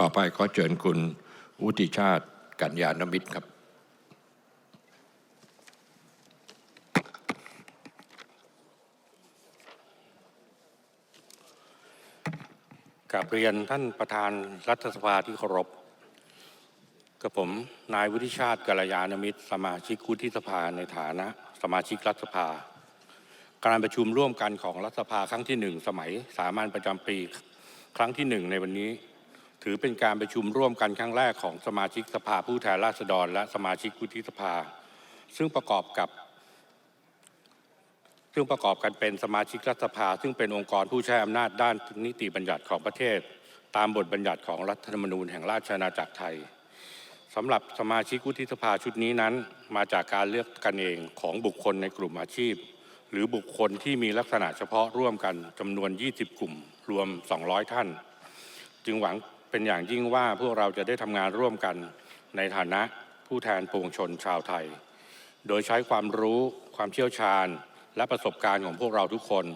ต่อไปก็เชิญคุณวุฒิชาติกัญญานมิตรครับ กับเรียนท่านประธานรัฐสภาที่เคารพกับผมนายวุฒิชาติกัลยาณมิตร สมาชิกวุฒิสภาในฐานะ สมาชิกรัฐสภา การประชุมร่วมกันของรัฐสภาครั้งที่หนึ่งสมัยสามัญประจำปี ครั้งที่หนึ่งในวันนี้ ถือเป็นการประชุมร่วมกันครั้งแรกของสมาชิกสภาผู้แทนราษฎร และสมาชิกวุฒิสภา ซึ่งประกอบกับ ซึ่งประกอบกันเป็นสมาชิกรัฐสภา ซึ่งเป็นองค์กรผู้ใช้อำนาจด้านนิติบัญญัติของประเทศ ตามบทบัญญัติของรัฐธรรมนูญแห่งราชอาณาจักรไทยสำหรับสมาชิกวุฒิสภาชุดนี้นั้น มาจากการเลือกกันเองของบุคคลในกลุ่มอาชีพ หรือบุคคลที่มีลักษณะเฉพาะร่วมกันจำนวน 20 กลุ่ม รวม 200 ท่าน จึงหวัง เป็นอย่างยิ่งว่าพวกเราจะได้ทำงานร่วมกันในฐานะผู้แทนปวงชนชาวไทย โดยใช้ความรู้ความเชี่ยวชาญ และประสบการณ์ของพวกเราทุกคน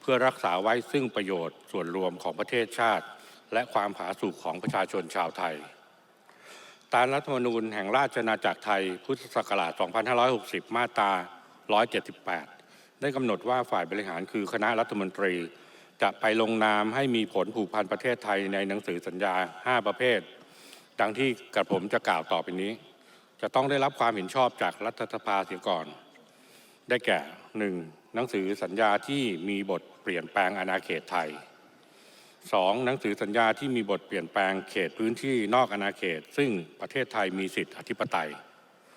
เพื่อรักษาไว้ซึ่งประโยชน์ส่วนรวมของประเทศชาติ และความผาสุกของประชาชนชาวไทย ตามรัฐธรรมนูญแห่งราชอาณาจักรไทยพุทธศักราช 2560 มาตรา 178 ได้กำหนดว่าฝ่ายบริหารคือคณะรัฐมนตรี จะไปลงนามให้มีผลผูกพันประเทศไทยในหนังสือสัญญา 5 ประเภท ดังที่กระผมจะกล่าวต่อไปนี้ จะต้องได้รับความเห็นชอบจากรัฐสภาเสียก่อน ได้แก่ 1. หนังสือสัญญาที่มีบทเปลี่ยนแปลงอาณาเขตไทย 2. หนังสือสัญญาที่มีบทเปลี่ยนแปลงเขตพื้นที่นอกอาณาเขต ซึ่งประเทศไทยมีสิทธิอธิปไตย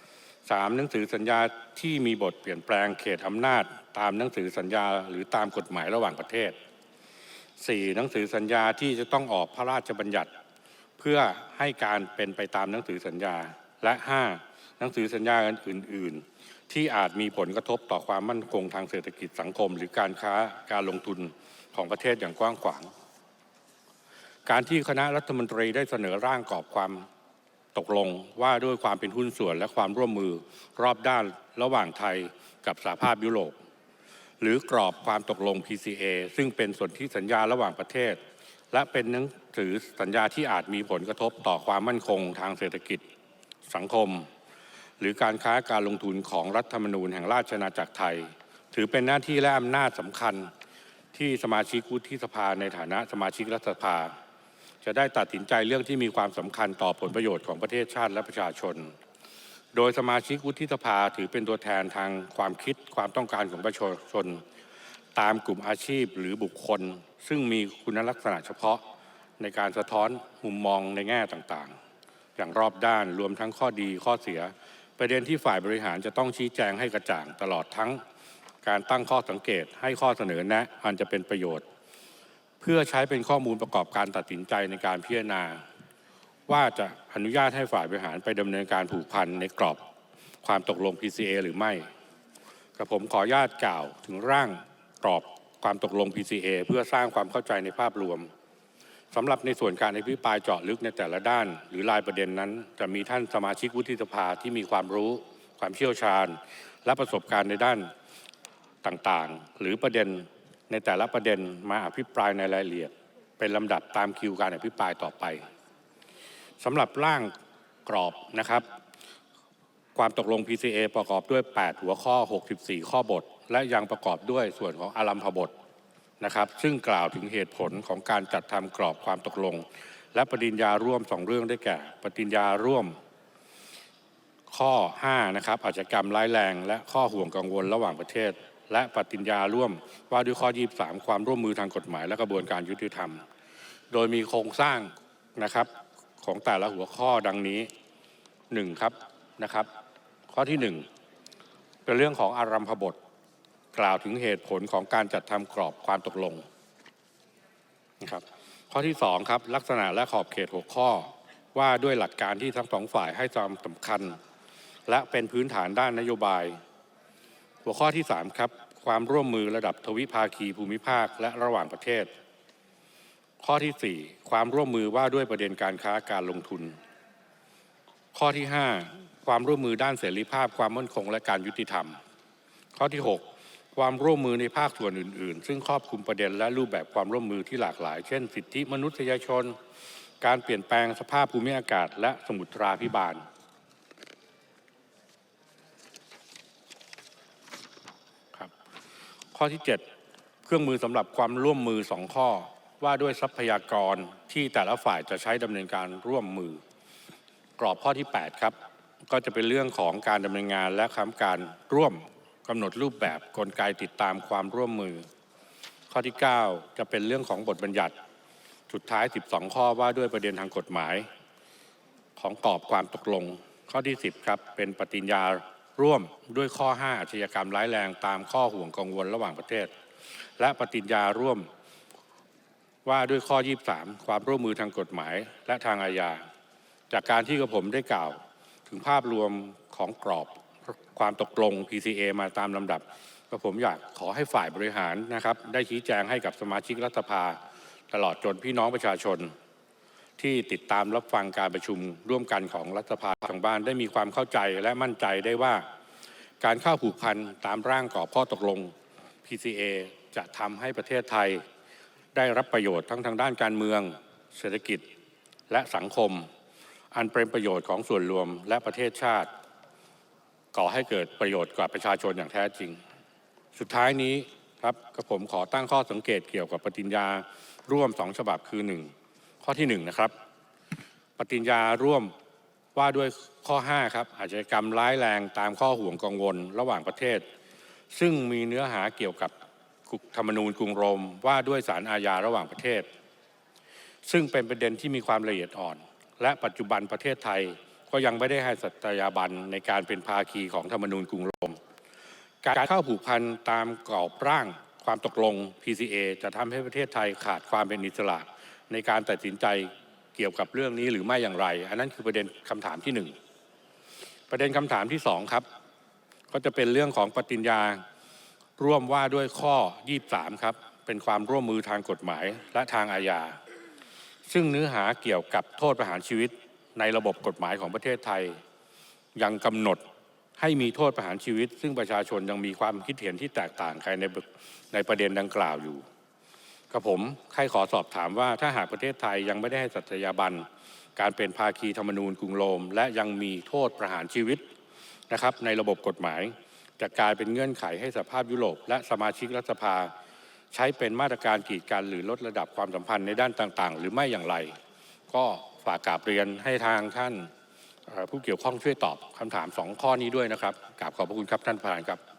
3. หนังสือสัญญาที่มีบทเปลี่ยนแปลงเขตอำนาจ ตามหนังสือสัญญาหรือตามกฎหมายระหว่างประเทศ 4. หนังสือสัญญาที่จะต้องออกพระราชบัญญัติ เพื่อให้การเป็นไปตามหนังสือสัญญาและ 5. หนังสือสัญญาอื่น ๆ ที่อาจมีผลกระทบต่อความมั่นคงทางเศรษฐกิจสังคม หรือการค้าการลงทุนของประเทศอย่างกว้างขวาง การที่คณะรัฐมนตรีได้เสนอร่างกรอบความตกลงว่าด้วยความเป็นหุ้นส่วนและความร่วมมือรอบด้านระหว่างไทยกับสหภาพยุโรป หรือกรอบความตกลง PCA ซึ่งเป็นส่วนที่สัญญาระหว่างประเทศ และเป็นหนังสือสัญญาที่อาจมีผลกระทบต่อความมั่นคงทางเศรษฐกิจ สังคม หรือการค้าการลงทุนของรัฐธรรมนูญแห่งราชอาณาจักรไทย ถือเป็นหน้าที่และอำนาจสำคัญที่สมาชิกวุฒิสภาในฐานะสมาชิกรัฐสภา จะได้ตัดสินใจเรื่องที่มีความสำคัญต่อผลประโยชน์ของประเทศชาติและประชาชน โดยสมาชิกวุฒิสภาถือเป็นตัวแทนทางความคิดความต้องการของประชาชน ตามกลุ่มอาชีพหรือบุคคล ซึ่งมีคุณลักษณะเฉพาะในการสะท้อนมุมมองในแง่ต่างๆ อย่างรอบด้านรวมทั้งข้อดีข้อเสีย ประเด็นที่ฝ่ายบริหารจะต้องชี้แจงให้กระจ่างตลอดทั้งการตั้งข้อสังเกตให้ข้อเสนอแนะอันจะเป็นประโยชน์ เพื่อใช้เป็นข้อมูลประกอบการตัดสินใจในการพิจารณา ว่าจะอนุญาตให้ฝ่ายบริหารไปดำเนินการผูกพันในกรอบความตกลง PCA หรือไม่กับผมขออนุญาตกล่าวถึงร่างกรอบความตกลง PCA เพื่อสร้างความเข้าใจในภาพรวมสำหรับในส่วนการอภิปรายเจาะลึกในแต่ละด้าน หรือรายประเด็นนั้น จะมีท่านสมาชิกวุฒิสภาที่มีความรู้ ความเชี่ยวชาญ และประสบการณ์ในด้านต่างๆ หรือประเด็นในแต่ละประเด็นมาอภิปรายในรายละเอียด เป็นลำดับตามคิวการอภิปรายต่อไป สำหรับร่างกรอบนะครับ ความตกลง PCA ประกอบด้วย 8 หัวข้อ 64 ข้อบท และยังประกอบด้วยส่วนของอารัมพบทนะครับ ซึ่งกล่าวถึงเหตุผลของการจัดทำกรอบความตกลง และปฏิญญาร่วมสองเรื่องได้แก่ ปฏิญญาร่วมข้อ 5 นะครับอาชญากรรมร้ายแรง และข้อห่วงกังวลระหว่างประเทศ และปฏิญญาร่วมว่าด้วยข้อ 23 ความร่วมมือทางกฎหมายและกระบวนการยุติธรรม โดยมีโครงสร้างนะครับ ของแต่ละหัวข้อดังนี้1ครับนะครับ ข้อที่1เป็นเรื่องของอารัมพบท กล่าวถึงเหตุผลของการจัดทำกรอบความตกลงนะครับข้อที่2ครับลักษณะและขอบเขตหัวข้อว่าด้วยหลักการที่ทั้งสองฝ่ายให้ความสำคัญ และเป็นพื้นฐานด้านนโยบาย หัวข้อที่3ครับความร่วมมือระดับทวิภาคีภูมิภาคและระหว่างประเทศ ข้อที่ 4 ความร่วมมือว่าด้วยประเด็นการค้าการลงทุน ข้อที่ 5 ความร่วมมือด้านเสรีภาพความมั่นคงและการยุติธรรม ข้อที่ 6 ความร่วมมือในภาคส่วนอื่น ๆ ซึ่งครอบคลุมประเด็นและรูปแบบความร่วมมือที่หลากหลาย เช่น สิทธิมนุษยชน การเปลี่ยนแปลงสภาพภูมิอากาศ และสมุทราพิบาล ครับ ข้อที่ 7 เครื่องมือสำหรับความร่วมมือ 2 ข้อ ว่าด้วยทรัพยากรที่แต่ละฝ่ายจะใช้ดำเนินการร่วมมือ กรอบข้อที่ 8 ครับ ก็จะเป็นเรื่องของการดำเนินงานและคำการร่วมกำหนดรูปแบบกลไกติดตามความร่วมมือ ข้อที่ 9 จะเป็นเรื่องของบทบัญญัติสุดท้าย 12 ข้อว่าด้วยประเด็นทางกฎหมาย ของกรอบความตกลง ข้อที่ 10 ครับ เป็นปฏิญญาร่วมด้วยข้อ 5อาชญากรรมร้ายแรงตามข้อห่วงกังวลระหว่างประเทศ และปฏิญญาร่วม ว่าด้วยข้อ 23 ความร่วมมือทางกฎหมายและทางอาญา จากการที่กระผมได้กล่าว ถึงภาพรวมของกรอบความตกลง PCA มาตามลำดับกระผมอยากขอให้ฝ่ายบริหารนะครับ ได้ชี้แจงให้กับสมาชิกรัฐสภา ตลอดจนพี่น้องประชาชน ที่ติดตามรับฟังการประชุมร่วมกันของรัฐสภาทางบ้านได้มีความเข้าใจและมั่นใจได้ว่า การเข้าผูกพันตามร่างกรอบข้อตกลง PCA จะทำให้ประเทศไทย ได้รับประโยชน์ทั้งทางด้านการเมือง เศรษฐกิจและสังคม อันเป็นประโยชน์ของส่วนรวมและประเทศชาติ ก่อให้เกิดประโยชน์กับประชาชนอย่างแท้จริง สุดท้ายนี้ครับกระผมขอตั้งข้อสังเกตเกี่ยวกับปฏิญญาร่วมสองฉบับคือหนึ่งข้อที่หนึ่งนะครับ ปฏิญญาร่วมว่าด้วยข้อ 5 ครับอาชญากรรมร้ายแรงตามข้อห่วงกังวลระหว่างประเทศ ซึ่งมีเนื้อหาเกี่ยวกับ ธรรมนูญกรุงโรมว่าด้วยสารอาญาระหว่างประเทศ ซึ่งเป็นประเด็นที่มีความละเอียดอ่อน และปัจจุบันประเทศไทยก็ยังไม่ได้ให้สัตยาบันในการเป็นภาคีของธรรมนูญกรุงโรม การเข้าผูกพันตามกรอบร่างความตกลง PCA จะทำให้ประเทศไทยขาดความเป็นอิสระในการตัดสินใจเกี่ยวกับเรื่องนี้หรือไม่อย่างไร อันนั้นคือประเด็นคำถามที่หนึ่งประเด็นคำถามที่สองครับ ก็จะเป็นเรื่องของปฏิญญา ร่วมว่าด้วยข้อ 23 ครับ เป็นความร่วมมือทางกฎหมายและทางอาญา ซึ่งเนื้อหาเกี่ยวกับโทษประหารชีวิตในระบบกฎหมายของประเทศไทย ยังกำหนดให้มีโทษประหารชีวิต ซึ่งประชาชนยังมีความคิดเห็นที่แตกต่างกันในในประเด็นดังกล่าวอยู่กับผมใครขอสอบถามว่าถ้าหากประเทศไทยยังไม่ได้ให้สัตยาบันการเป็นภาคีธรรมนูญกรุงโรม และยังมีโทษประหารชีวิตนะครับในระบบกฎหมาย จะกลายเป็นเงื่อนไขให้สภาพยุโรป และสมาชิกรัฐสภา ใช้เป็นมาตรการกีดกันหรือลดระดับความสัมพันธ์ในด้านต่างๆ หรือไม่อย่างไร ก็ฝากกราบเรียนให้ทางท่านผู้เกี่ยวข้องช่วยตอบคำถามสองข้อนี้ด้วยนะครับกราบขอบพระคุณครับท่านประธานครับ